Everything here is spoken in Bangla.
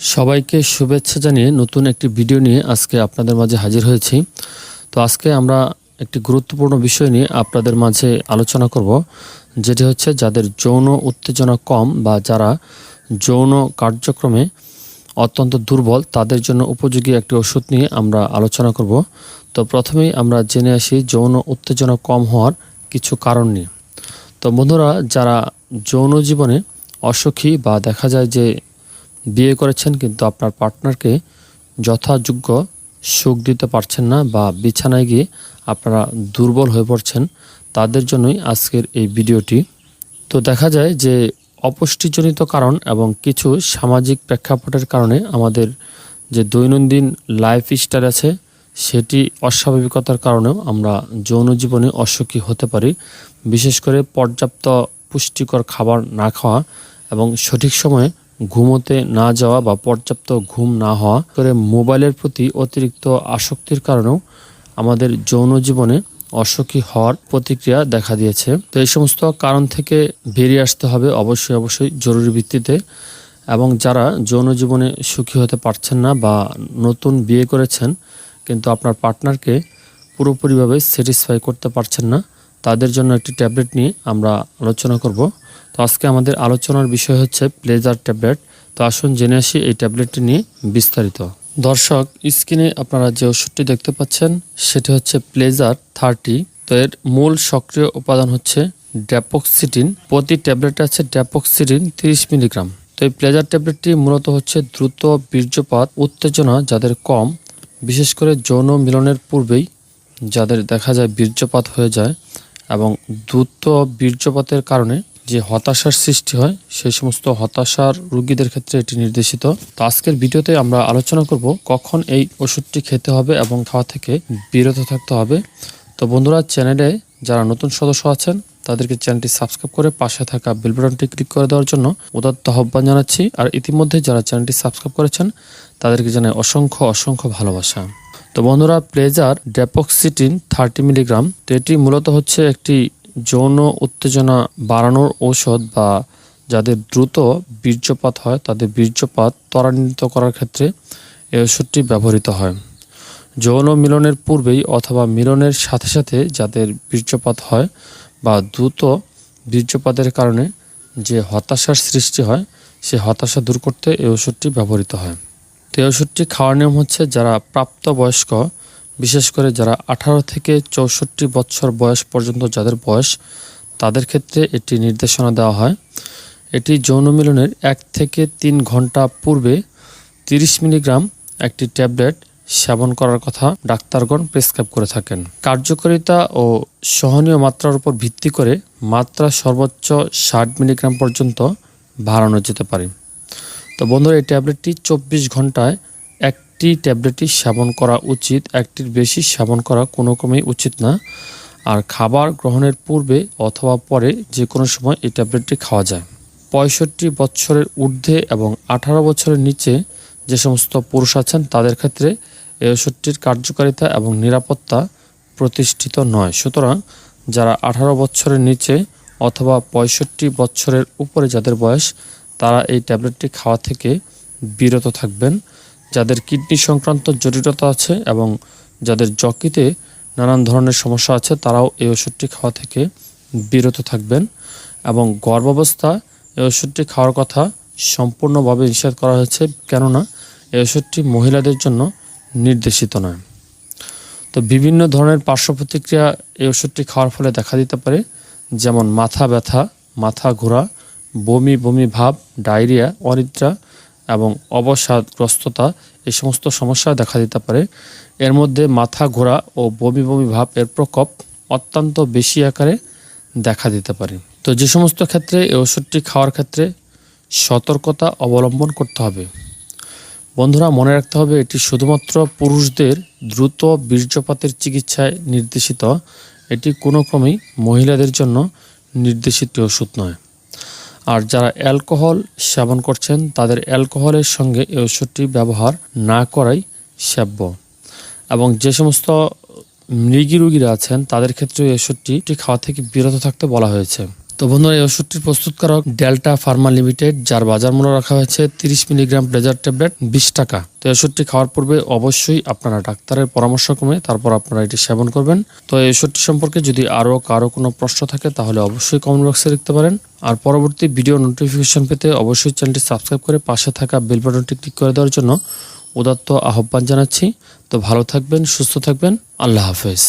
সবাইকে শুভেচ্ছা জানিয়ে নতুন একটি ভিডিও নিয়ে আজকে আপনাদের মাঝে হাজির হয়েছি। তো আজকে আমরা একটি গুরুত্বপূর্ণ বিষয় নিয়ে আপনাদের মাঝে আলোচনা করব, যেটি হচ্ছে যাদের যৌন উত্তেজনা কম বা যারা যৌন কার্যক্রমে অত্যন্ত দুর্বল, তাদের জন্য উপযোগী একটি ওষুধ নিয়ে আমরা আলোচনা করব। তো প্রথমেই আমরা জেনে আসি যৌন উত্তেজনা কম হওয়ার কিছু কারণ নিয়ে। তো বন্ধুরা, যারা যৌন জীবনে অসুখী বা দেখা যায় যে বিয়ে করেছেন, কিন্তু আপনার পার্টনারকে যথাযোগ্য সুখ দিতে পারছেন না বা বিছানায় গিয়ে আপনারা দুর্বল হয়ে পড়ছেন, তাদের জন্যই আজকের এই ভিডিওটি। তো দেখা যায় যে অপুষ্টিজনিত কারণ এবং কিছু সামাজিক প্রেক্ষাপটের কারণে আমাদের যে দৈনন্দিন লাইফ স্টাইল আছে, সেটি অস্বাভাবিকতার কারণেও আমরা যৌন জীবনে অসুখী হতে পারি। বিশেষ করে পর্যাপ্ত পুষ্টিকর খাবার না খাওয়া এবং সঠিক সময়ে ঘুমোতে না যাওয়া বা পর্যাপ্ত ঘুম না হওয়া করে মোবাইলের প্রতি অতিরিক্ত আসক্তির কারণেও আমাদের যৌন জীবনে অসুখী হওয়ার প্রতিক্রিয়া দেখা দিয়েছে। তো এই সমস্ত কারণ থেকে বেরিয়ে আসতে হবে অবশ্যই অবশ্যই জরুরি ভিত্তিতে এবং যারা যৌন জীবনে সুখী হতে পারছেন না বা নতুন বিয়ে করেছেন কিন্তু আপনার পার্টনারকে পুরোপুরিভাবে স্যাটিসফাই করতে পারছেন না, তাদের জন্য একটি ট্যাবলেট নিয়ে আমরা আলোচনা করব। তো আজকে আমাদের আলোচনার বিষয় হচ্ছে প্লেজার ট্যাবলেট। তো আসুন জেনে আসি এই ট্যাবলেটটি নিয়ে বিস্তারিত। দর্শক, স্ক্রিনে আপনারা যে ওষুধটি দেখতে পাচ্ছেন, সেটি হচ্ছে প্লেজার থার্টি। তো এর মূল সক্রিয় উপাদান হচ্ছে ড্যাপক্সিটিন। প্রতি ট্যাবলেটে আছে ড্যাপক্সিটিন তিরিশ মিলিগ্রাম। তো এই প্লেজার ট্যাবলেটটি মূলত হচ্ছে দ্রুত বীর্যপাত, উত্তেজনা যাদের কম, বিশেষ করে যৌন মিলনের পূর্বেই যাদের দেখা যায় বীর্যপাত হয়ে যায় এবং দ্রুত বীর্যপাতের কারণে যে হতাশার সৃষ্টি হয়, সেই সমস্ত হতাশার রোগীদের ক্ষেত্রে এটি নির্দেশিত। তো আজকের ভিডিওতে আমরা আলোচনা করব কখন এই ওষুধটি খেতে হবে এবং খাওয়া থেকে বিরত থাকতে হবে। তো বন্ধুরা, চ্যানেলে যারা নতুন সদস্য আছেন, তাদেরকে চ্যানেলটি সাবস্ক্রাইব করে পাশে থাকা বেল বাটনটি ক্লিক করে দেওয়ার জন্য উদাত্ত আহ্বান জানাচ্ছি। আর ইতিমধ্যে যারা চ্যানেলটি সাবস্ক্রাইব করেছেন, তাদেরকে জানাই অসংখ্য অসংখ্য ভালোবাসা। তো বন্ধুরা প্লেজার ড্যাপক্সিটিন থার্টি মিলিগ্রাম তো এটি মূলত হচ্ছে একটি যৌন উত্তেজনা বাড়ানোর ঔষধ বা যাদের দ্রুত বীর্যপাত হয়, তাদের বীর্যপাত ত্বরান্বিত করার ক্ষেত্রে এই ওষুধটি ব্যবহৃত হয়। যৌন মিলনের পূর্বেই অথবা মিলনের সাথে সাথে যাদের বীর্যপাত হয় বা দ্রুত বীর্যপাতের কারণে যে হতাশার সৃষ্টি হয়, সে হতাশা দূর করতে এই ওষুধটি ব্যবহৃত হয়। তো এই ওষুধটি খাওয়ার নিয়ম হচ্ছে যারা প্রাপ্তবয়স্ক বিশেষ করে যারা আঠারো থেকে চৌষট্টি বছর বয়স পর্যন্ত যাদের বয়স, তাদের ক্ষেত্রে এটি নির্দেশনা দেওয়া হয়। এটি যৌন মিলনের এক থেকে তিন ঘণ্টা পূর্বে তিরিশ মিলিগ্রাম একটি ট্যাবলেট সেবন করার কথা ডাক্তারগণ প্রেসক্রাইব করে থাকেন। কার্যকারিতা ও সহনীয় মাত্রার উপর ভিত্তি করে মাত্রা সর্বোচ্চ ষাট মিলিগ্রাম পর্যন্ত বাড়ানো যেতে পারে। তো বন্ধুরা, এই ট্যাবলেটটি চব্বিশ ঘন্টায় একটি ট্যাবলেটই সেবন করা উচিত, একটির বেশি সেবন করা কোনো ক্রমেই উচিত না। আর খাবার গ্রহণের পূর্বে অথবা পরে যে কোনো সময় এই ট্যাবলেটটি খাওয়া যায়। পঁয়ষট্টি বছরের ঊর্ধ্বে এবং আঠারো বছরের নিচে যে সমস্ত পুরুষ আছেন, তাদের ক্ষেত্রে এই ওষুধটির কার্যকারিতা এবং নিরাপত্তা প্রতিষ্ঠিত নয়। সুতরাং যারা আঠারো বছরের নিচে অথবা পঁয়ষট্টি বছরের উপরে যাদের বয়স, তারা এই ট্যাবলেটটি খাওয়া থেকে বিরত থাকবেন। যাদের কিডনি সংক্রান্ত জটিলতা আছে এবং যাদের যকৃতে নানান ধরনের সমস্যা আছে, তারাও এই ওষুধটি খাওয়া থেকে বিরত থাকবেন এবং গর্ভাবস্থা এই ওষুধটি খাওয়ার কথা সম্পূর্ণভাবে নিষেধ করা হয়েছে। কেননা, এই ওষুধটি মহিলাদের জন্য নির্দেশিত নয়। তো বিভিন্ন ধরনের পার্শ্ব প্রতিক্রিয়া এই ওষুধটি খাওয়ার ফলে দেখা দিতে পারে, যেমন মাথা ব্যথা, মাথা ঘোরা, বমি বমি ভাব, ডায়রিয়া, অনিদ্রা এবং অবসাদগ্রস্ততা এই সমস্ত সমস্যা দেখা দিতে পারে। এর মধ্যে মাথা ঘোরা ও বমি বমি ভাব এর প্রকোপ অত্যন্ত বেশি আকারে দেখা দিতে পারে। তো যে সমস্ত ক্ষেত্রে এই ওষুধটি খাওয়ার ক্ষেত্রে সতর্কতা অবলম্বন করতে হবে। বন্ধুরা, মনে রাখতে হবে এটি শুধুমাত্র পুরুষদের দ্রুত বীর্যপাতের চিকিৎসায় নির্দেশিত। এটি কোনো ক্রমেই মহিলাদের জন্য নির্দেশিত ওষুধ নয়। আর যারা অ্যালকোহল সেবন করছেন, তাদের অ্যালকোহলের সঙ্গে এই ওষুধটি ব্যবহার না করাই সেব্য। এবং যে সমস্ত মৃগী রোগীরা আছেন, তাদের ক্ষেত্রে এই ওষুধটি খাওয়া থেকে বিরত থাকতে বলা হয়েছে। তো বন্ধুরা, এই ওষুধটির প্রস্তুতকারক ডেল্টা ফার্মা লিমিটেড, যার বাজার মূল্য রাখা হয়েছে তিরিশ মিলিগ্রাম প্লেজার ট্যাবলেট বিশ টাকা। তো এই ওষুধটি খাওয়ার পূর্বে অবশ্যই আপনারা ডাক্তারের পরামর্শ ক্রমে তারপর আপনারা এটি সেবন করবেন। তো এই ওষুধটি সম্পর্কে যদি আরও কারও কোনো প্রশ্ন থাকে, তাহলে অবশ্যই কমেন্ট বক্সে লিখতে পারেন। আর পরবর্তী ভিডিও নোটিফিকেশন পেতে অবশ্যই চ্যানেলটি সাবস্ক্রাইব করে পাশে থাকা বেল বাটনটি ক্লিক করে দেওয়ার জন্য উদাত্ত আহ্বান জানাচ্ছি। তো ভালো থাকবেন, সুস্থ থাকবেন। আল্লাহ হাফেজ।